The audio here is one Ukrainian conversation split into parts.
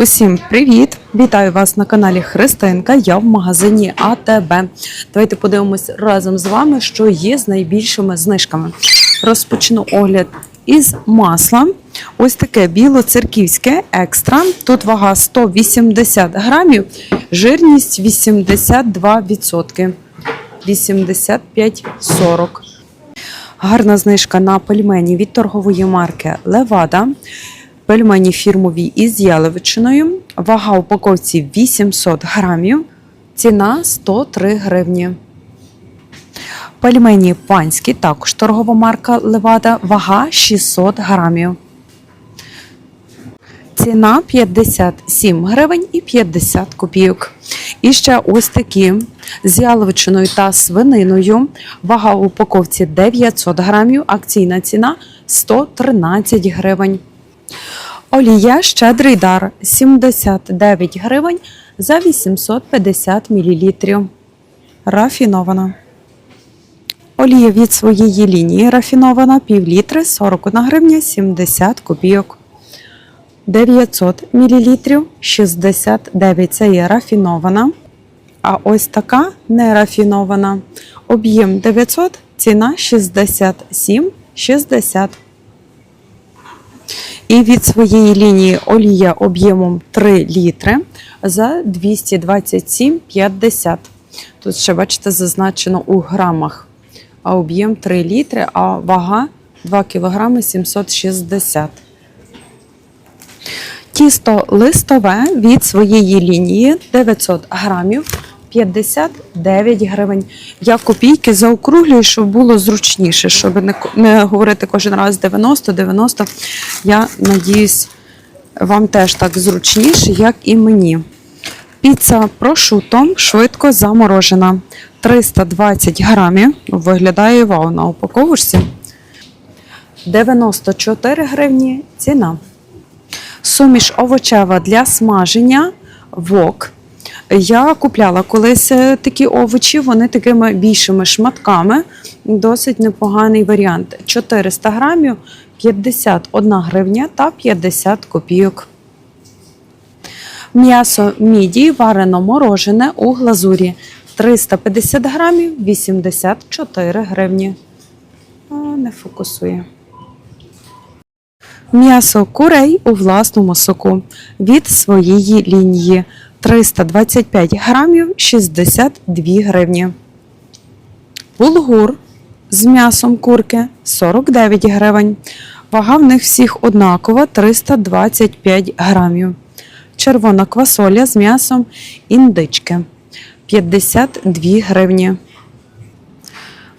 Усім привіт! Вітаю вас на каналі Христинка. Я в магазині АТБ. Давайте подивимось разом з вами, що є з найбільшими знижками. Розпочну огляд із масла. Ось таке білоцерківське екстра. Тут вага 180 грамів, жирність 82%. 85,40. Гарна знижка на пельмені від торгової марки Левада. Пельмені фірмові із яловичиною. Вага упаковці 800 грамів. Ціна 103 гривні. Пельмені панські, також торгова марка Левада. Вага 600 грамів. Ціна 57 гривень і 50 копійок. І ще ось такі з яловичиною та свининою. Вага в упаковці 900 грамів, акційна ціна 113 гривень. Олія щедрий дар 79 гривень за 850 мл. Рафінована. Олія від своєї лінії рафінована пів літри 41 гривня 70 копійок. 900 мл 69 це є рафінована. А ось така нерафінована. Об'єм 900, ціна 67,60. І від своєї лінії олія об'ємом 3 літри за 227,50. Тут ще, бачите, зазначено у грамах. А об'єм 3 літри, а вага 2 кг 760. Тісто листове від своєї лінії 900 грамів 59 гривень. Я копійки заокруглюю, щоб було зручніше, щоб не, говорити кожен раз 90, 90. Я надіюсь, вам теж так зручніше, як і мені. Піца прошуто швидко заморожена. 320 грамів. Виглядає вау на упаковочці. 94 гривні ціна. Суміш овочева для смаження вок. Я купляла колись е, такі овочі, вони такими більшими шматками. Досить непоганий варіант. 400 грамів 51 гривня та 50 копійок. М'ясо міді варено морожене у глазурі 350 грамів 84 гривні. Не фокусує. М'ясо курей у власному соку від своєї лінії 325 грамів 62 гривні. Булгур з м'ясом курки 49 гривень. Вага в них всіх однакова 325 грамів. Червона квасоля з м'ясом індички 52 гривні.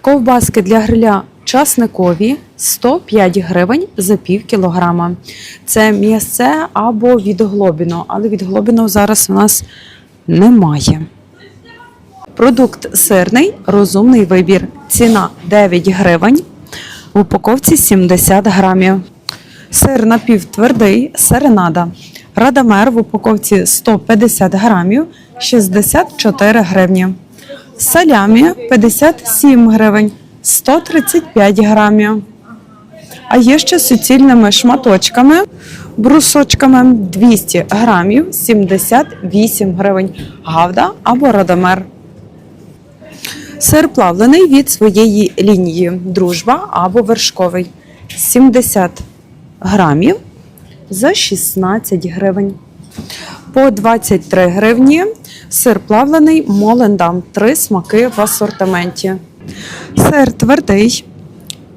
Ковбаски для гриля часникові 105 гривень за пів кілограма. Це м'ясце або від глобіно, але від глобіно зараз у нас немає. Продукт сирний, розумний вибір. Ціна 9 гривень. В упаковці 70 грамів. Сир напівтвердий, серенада. Радамер в упаковці 150 грамів, 64 гривні. Салямі 57 гривень, 135 грамів. А є ще суцільними шматочками, брусочками 200 грамів, 78 гривень. Гавда або радамер. Сир плавлений від своєї лінії дружба або вершковий 70 грамів за 16 гривень. По 23 гривні сир плавлений Молендам. Три смаки в асортименті. Сир твердий,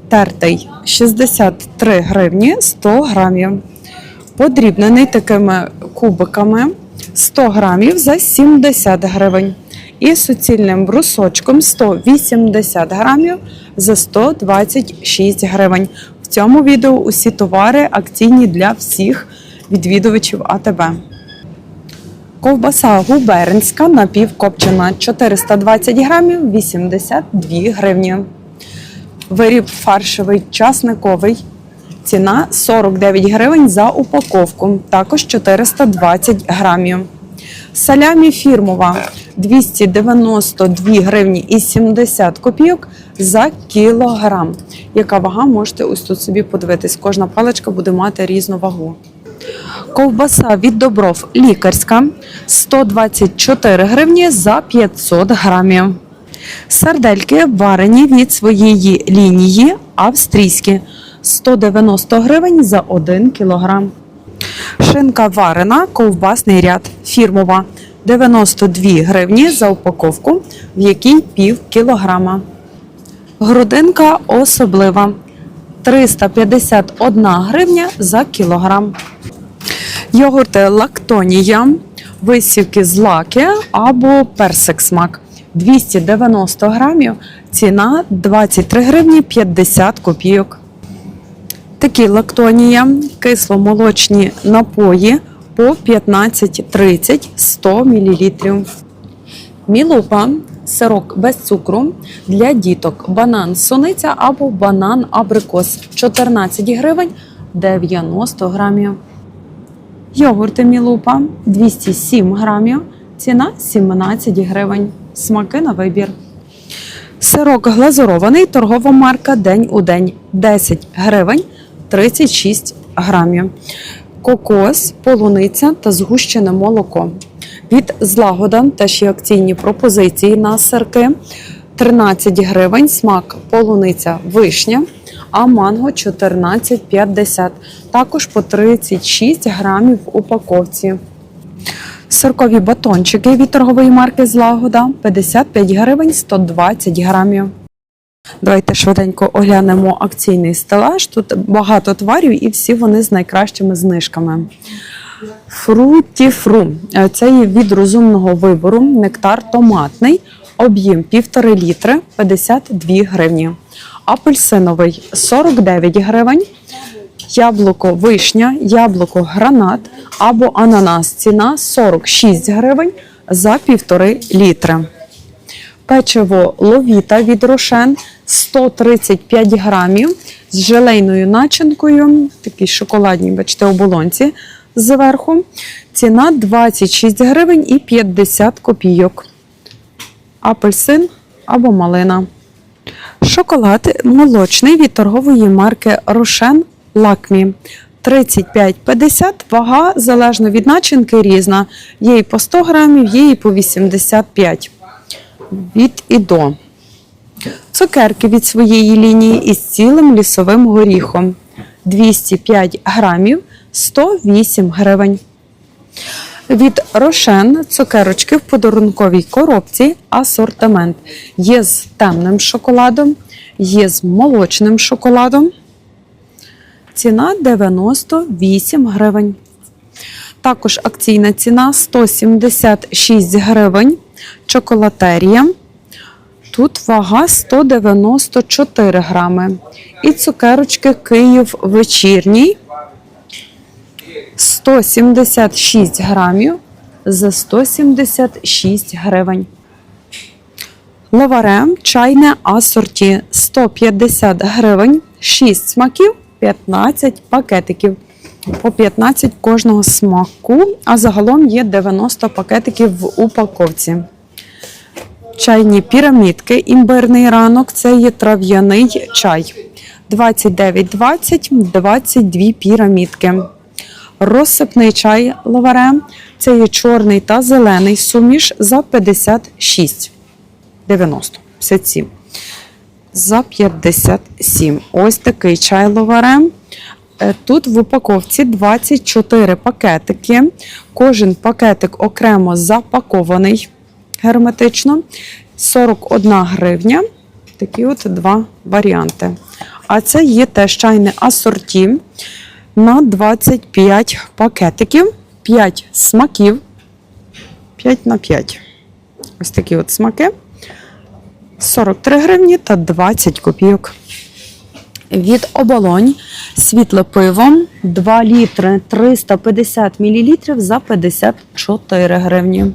тертий 63 гривні 100 грамів. Подрібнений такими кубиками 100 грамів за 70 гривень. І суцільним брусочком 180 грамів за 126 гривень. В цьому відео усі товари акційні для всіх відвідувачів АТБ. Ковбаса губернська напівкопчена 420 грамів 82 гривні. Виріб фаршевий часниковий. Ціна 49 гривень за упаковку, також 420 грамів. Салямі фірмова 292 гривні і 70 копійок за кілограм. Яка вага можете ось тут собі подивитись. Кожна паличка буде мати різну вагу. Ковбаса від добров лікарська 124 гривні за 500 грамів. Сардельки варені від своєї лінії австрійські 190 гривень за 1 кілограм. Шинка варена, ковбасний ряд фірмова 92 гривні за упаковку, в якій пів кілограма. Грудинка особлива 351 гривня за кілограм. Йогурти лактонія, висівки з лаки або персик смак 290 грамів, ціна 23 гривні 50 копійок. Такі лактонія, кисломолочні напої по 15-30 100 мл. Мілупа, сирок без цукру для діток, банан суниця або банан абрикос 14 гривень 90 грамів. Йогурти Мілупа 207 грамів, ціна 17 гривень. Смаки на вибір. Сирок глазурований, торгова марка День у день 10 гривень 36 грамів. Кокос, полуниця та згущене молоко. Від злагода теж є акційні пропозиції на сирки. 13 гривень, смак полуниця вишня, а манго 14,50. Також по 36 грамів в упаковці. Сиркові батончики від торгової марки Злагода 55 гривень 120 грамів. Давайте швиденько оглянемо акційний стелаж. Тут багато товарів і всі вони з найкращими знижками. Фруті фру. Е, Це є від розумного вибору. Нектар томатний. Об'єм 1,5 літри 52 гривні. Апельсиновий 49 гривень. Яблуко вишня, яблуко гранат або ананас. Ціна 46 гривень за 1,5 літри. Печиво ловіта від рошен 135 грамів з желейною начинкою, такі шоколадні, бачите, оболонці зверху. Ціна 26 гривень і 50 копійок. Апельсин або малина. Шоколад молочний від торгової марки Рошен Лакмі. 35,50 вага залежно від начинки різна. Є і по 100 грамів, є і по 85 від і до. Цукерки від своєї лінії із цілим лісовим горіхом 205 грамів 108 гривень. Від Рошен цукерочки в подарунковій коробці асортимент. Є з темним шоколадом, є з молочним шоколадом. Ціна 98 гривень. Також акційна ціна 176 гривень. Чоколатерія. Тут вага 194 грами. І цукерочки Київ вечірній 176 грамів за 176 гривень. Лаварем чайне асорті 150 гривень, 6 смаків, 15 пакетиків. По 15 кожного смаку, а загалом є 90 пакетиків в упаковці. Чайні пірамідки, імбирний ранок це є трав'яний чай. 29,20, 22 пірамідки. Розсипний чай лаварем це є чорний та зелений суміш за 56. 90, 57. За 57. Ось такий чай лаварем. Е, Тут в упаковці 24 пакетики. Кожен пакетик окремо запакований герметично. 41 гривня. Такі от два варіанти. А це є теж чайне асорті на 25 пакетиків, 5 смаків. 5 на 5. Ось такі от смаки. 43 гривні та 20 копійок. Від оболонь світле пиво 2 літри 350 мл за 54 гривні.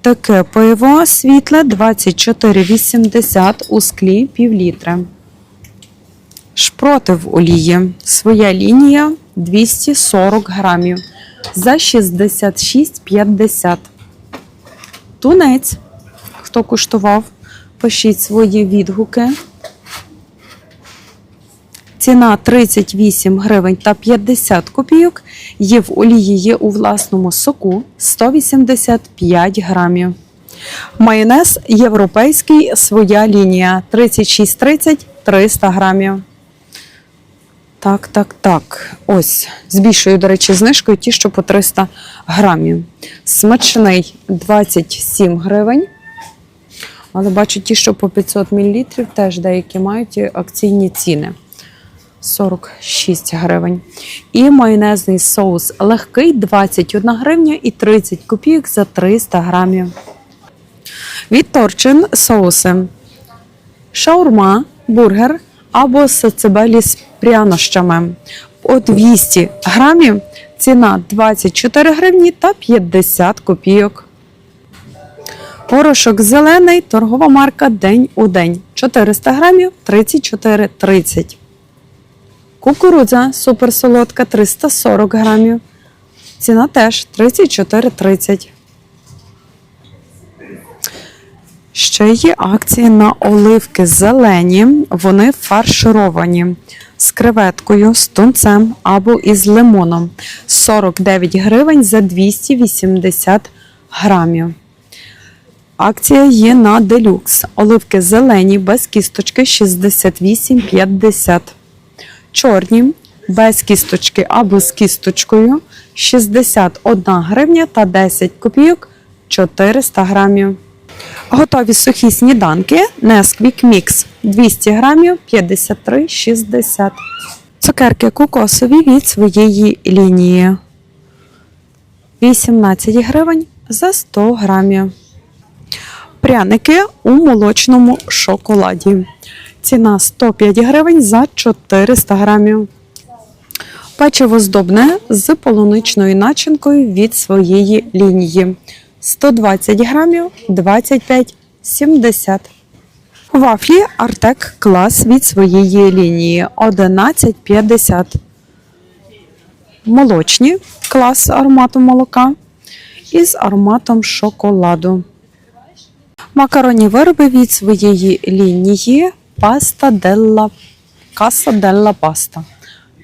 Таке пиво світле 24,80 у склі пів літра. Шпроти в олії. Своя лінія 240 грамів за 66,50. Тунець. Хто куштував, пишіть свої відгуки. Ціна 38 гривень та 50 копійок. Є в олії, є у власному соку 185 грамів. Майонез європейський, своя лінія 36,30 300 грамів. Так, так, так. Ось. З більшою, до речі, знижкою ті, що по 300 грамів. Смачний 27 гривень. Але бачу, ті, що по 500 мл, теж деякі мають акційні ціни. 46 гривень. І майонезний соус легкий 21 гривня і 30 копійок за 300 грамів. Від Торчин соуси. Шаурма, бургер або сацебелі з прянощами. По 200 грамів ціна 24 гривні та 50 копійок. Порошок зелений, торгова марка День у день. 400 грамів 34,30. Кукурудза суперсолодка 340 грамів. Ціна теж 34,30. Ще є акції на оливки зелені. Вони фаршировані з креветкою, з тунцем або із лимоном. 49 гривень за 280 грамів. Акція є на делюкс. Оливки зелені без кісточки 68,50. Чорні без кісточки або з кісточкою 61 гривня та 10 копійок 400 грамів. Готові сухі сніданки Nesquik Mix 200 грамів 53,60. Цукерки кокосові від своєї лінії. 18 гривень за 100 грамів. Пряники у молочному шоколаді. Ціна 105 гривень за 400 грамів. Печиво здобне з полуничною начинкою від своєї лінії. 120 грамів 25,70. Вафлі Артек клас від своєї лінії 11,50. Молочні клас аромату молока із ароматом шоколаду. Макаронні вироби від своєї лінії паста делла каса делла паста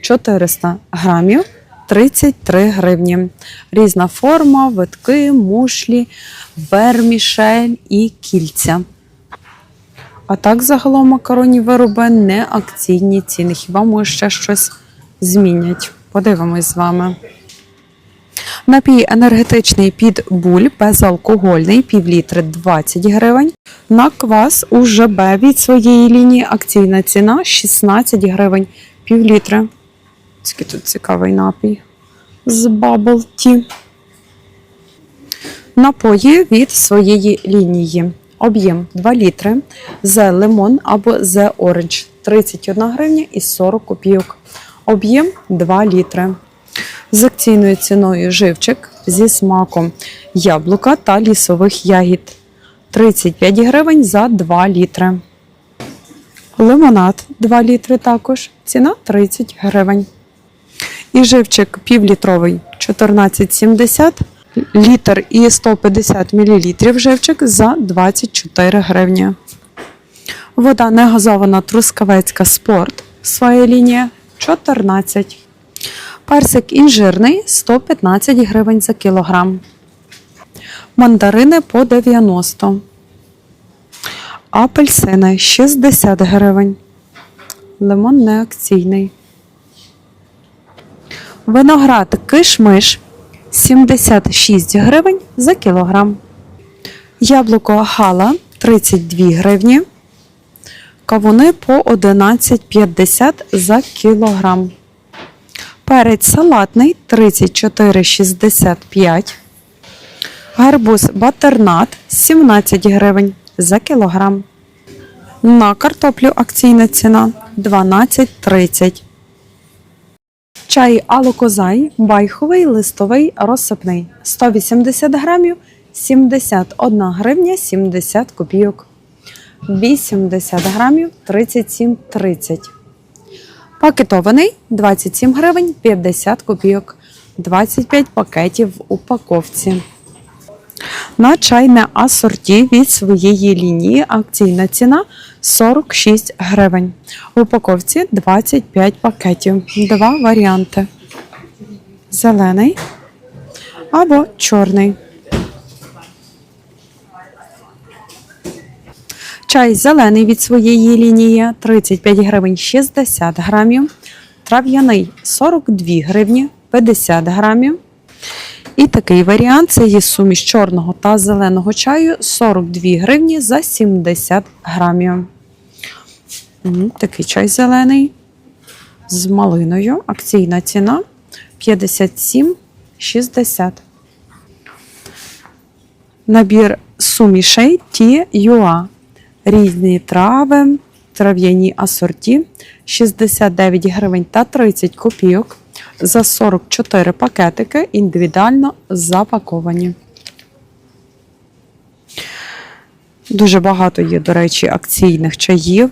400 грамів 33 гривні. Різна форма, витки, мушлі, вермішель і кільця. А так загалом макаронні вироби не акційні ціни. Хіба може ще щось змінять? Подивимось з вами. Напій енергетичний під буль безалкогольний, півлітри 20 гривень. На квас у ЖБ від своєї лінії акційна ціна 16 гривень, півлітри. Скільки тут цікавий напій з Bubble Tea. Напої від своєї лінії. Об'єм 2 літри. З лимон або з оранж 31 гривня і 40 копійок. Об'єм 2 літри. З акційною ціною живчик зі смаком яблука та лісових ягід 35 гривень за 2 літри. Лимонад 2 літри також. Ціна 30 гривень. І живчик півлітровий 14,70 літр і 150 мл живчик за 24 гривні. Вода негазована трускавецька спорт. Своя лінія 14. Персик інжирний 115 гривень за кілограм. Мандарини по 90. Апельсини 60 гривень. Лимон не акційний. Виноград кишмиш 76 гривень за кілограм. Яблуко гала 32 гривні. Кавуни по 11,50 за кілограм. Перець салатний 34,65. Гарбуз батернат 17 гривень за кілограм. На картоплю акційна ціна 12,30. Чай алокозай, байховий, листовий, розсипний. 180 грамів, 71 гривня, 70 копійок. 80 грамів, 37,30. Пакетований 27 гривень, 50 копійок. 25 пакетів в упаковці. На чайне асорті від своєї лінії акційна ціна 46 гривень. В упаковці 25 пакетів. Два варіанти: зелений або чорний. Чай зелений від своєї лінії 35 гривень 60 грамів. Трав'яний 42 гривні 50 грамів. І такий варіант це є суміш чорного та зеленого чаю 42 гривні за 70 грамів. Такий чай зелений з малиною. Акційна ціна 57,60. Набір сумішей Ті Юа. Різні трави, трав'яні асорті 69 гривень та 30 копійок за 44 пакетики індивідуально запаковані. Дуже багато є, до речі, акційних чаїв.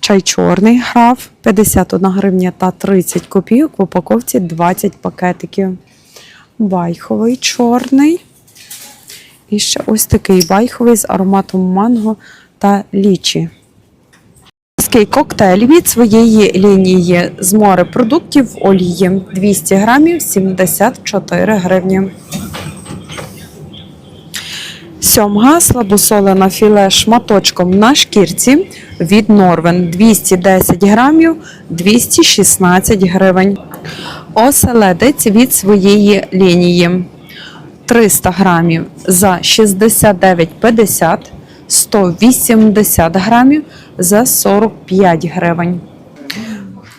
Чай чорний граф 51 гривня та 30 копійок в упаковці 20 пакетиків. Байховий чорний. І ще ось такий байховий з ароматом манго та лічі. Ский коктейль від своєї лінії з морепродуктів олії 200 грамів 74 гривні. Сьомга слабосолена філе шматочком на шкірці від Норвен 210 грамів 216 гривень. Оселедець від своєї лінії 300 грамів за 69,50, 180 грамів за 45 гривень.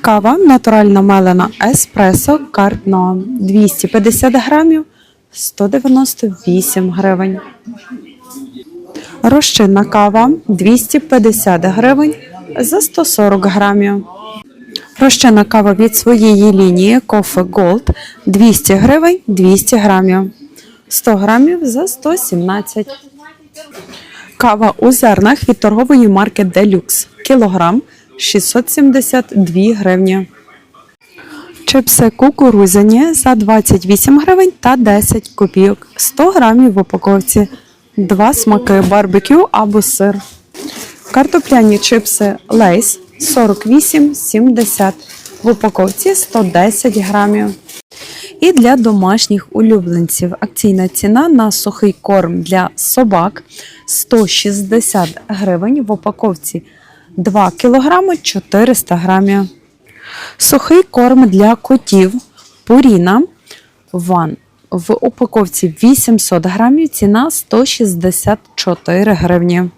Кава натуральна мелена еспресо картно 250 грамів 198 гривень. Розчинна кава 250 гривень за 140 грамів. Розчинна кава від своєї лінії Coffee Gold 200 гривень 200 грамів. 100 грамів за 117. Кава у зернах від торгової марки Deluxe. Кілограм 672 гривні. Чипси кукурузяні за 28 гривень та 10 копійок. 100 грамів в упаковці. Два смаки барбекю або сир. Картопляні чипси Лейс 48,70. В упаковці 110 грамів. І для домашніх улюбленців акційна ціна на сухий корм для собак 160 гривень в упаковці 2 кг 400 грамів. Сухий корм для котів Purina One в упаковці 800 грамів ціна 164 гривні.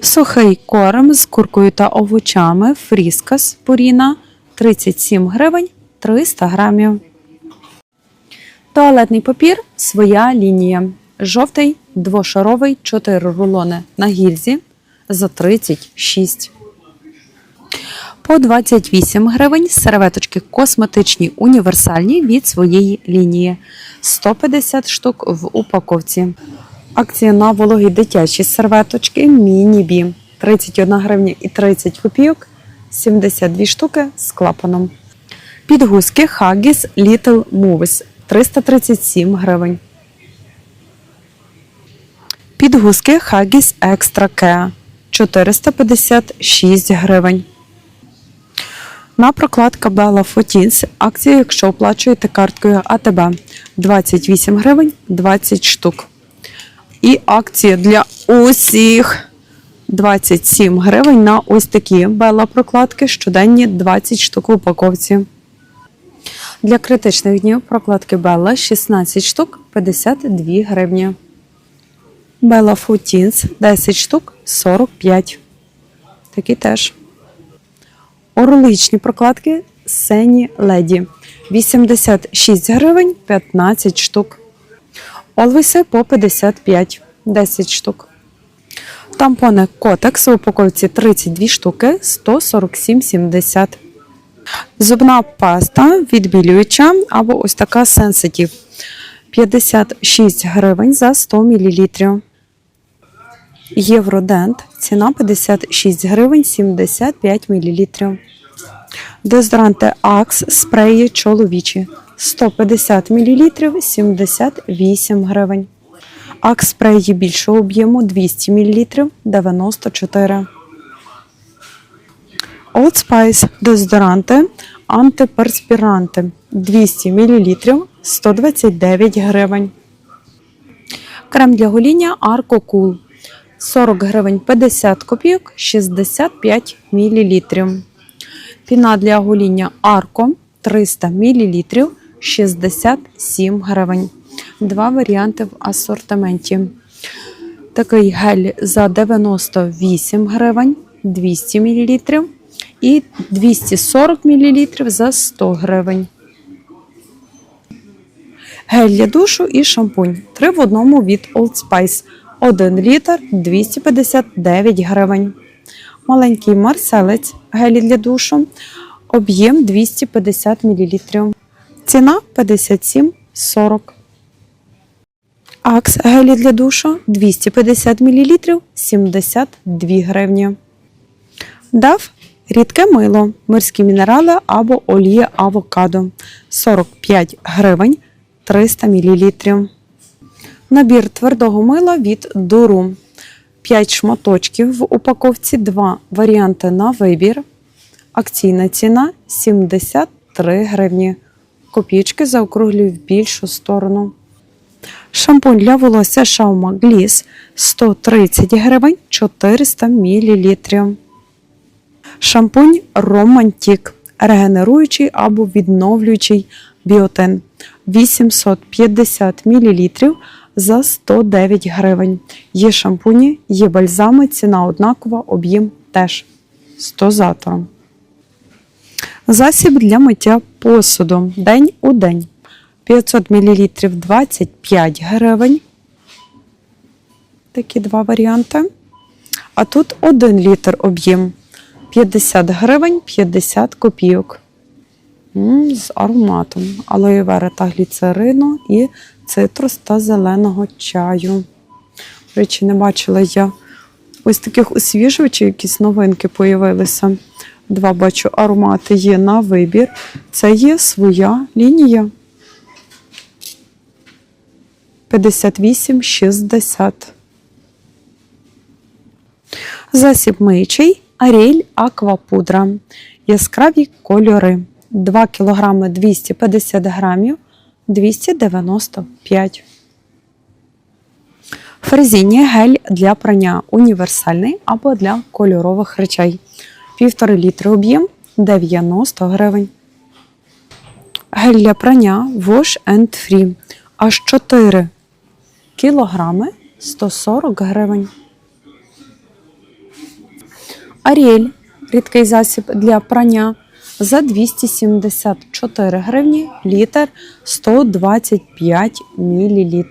Сухий корм з куркою та овочами Фріскас Purina 37 гривень 300 грамів. Туалетний папір своя лінія. Жовтий двошаровий 4 рулони на гільзі за 36. По 28 гривень серветочки косметичні універсальні від своєї лінії. 150 штук в упаковці. Акція на вологі дитячі серветочки Міні-Бі. 31 гривня і 30 копійок, 72 штуки з клапаном. Підгузки Haggis Little Moves 337 гривень. Підгузки Haggis Extra Care 456 гривень. На прокладка Bella Fotins акція, якщо оплачуєте карткою АТБ 28 гривень 20 штук. І акція для усіх 27 гривень на ось такі Bella прокладки щоденні 20 штук в упаковці. Для критичних днів прокладки Bella 16 штук 52 гривні. Bella Footins 10 штук 45. Такі теж. Орличні прокладки Сені Леді 86 гривень 15 штук. Олвіси по 55 10 штук. Тампони Котекс в упаковці 32 штуки 147,70. Зубна паста відбілююча або ось така Sensitive 56 гривень за 100 мл. Євродент ціна 56 гривень 75 мл. Дезодоранти Axe спреї чоловічі 150 мл 78 гривень. Акспреї більшого об'єму 200 мл 94. Old Spice дезодоранти антиперспіранти 200 мл 129 гривень. Крем для гоління Arco Cool 40 гривень 50 копійок 65 мл. Піна для гоління Arco 300 мл 67 гривень. Два варіанти в асортименті. Такий гель за 98 гривень 200 мл і 240 мл за 100 гривень. Гель для душу і шампунь 3 в одному від Old Spice 1 літр 259 гривень. Маленький марселець гелі для душу об'єм 250 мл. Ціна 57,40. Акс гелі для душу 250 мл 72 гривні. Дав рідке мило, морські мінерали або олія авокадо 45 гривень 300 мл. Набір твердого мила від Дуру 5 шматочків в упаковці, 2 варіанти на вибір. Акційна ціна 73 гривні. Копійки заокруглюю в більшу сторону. Шампунь для волосся Шаума Гліс 130 гривень 400 мл. Шампунь Романтік регенеруючий або відновлюючий біотин 850 мл за 109 гривень. Є шампуні, є бальзами, ціна однакова, об'єм теж з дозатором. Засіб для миття посуду день у день 500 мл 25 гривень. Такі два варіанти. А тут 1 літр об'єм 50 гривень 50 копійок. З ароматом алоє вера та гліцерину і цитрус та зеленого чаю. До речі, не бачила я ось таких освіжувачів, якісь новинки появилися. Два бачу аромати є на вибір. Це є своя лінія. 58,60. Засіб миючий Аріель Аквапудра. Яскраві кольори. 2 кг 250 грамів 295. Фрезіння гель для прання універсальний або для кольорових речей. 1,5 літри об'єм 90 гривень. Гель для прання Wash and Free. Аж 4 кілограми 140 гривень. Аріель рідкий засіб для прання за 274 гривні літр 125 мл.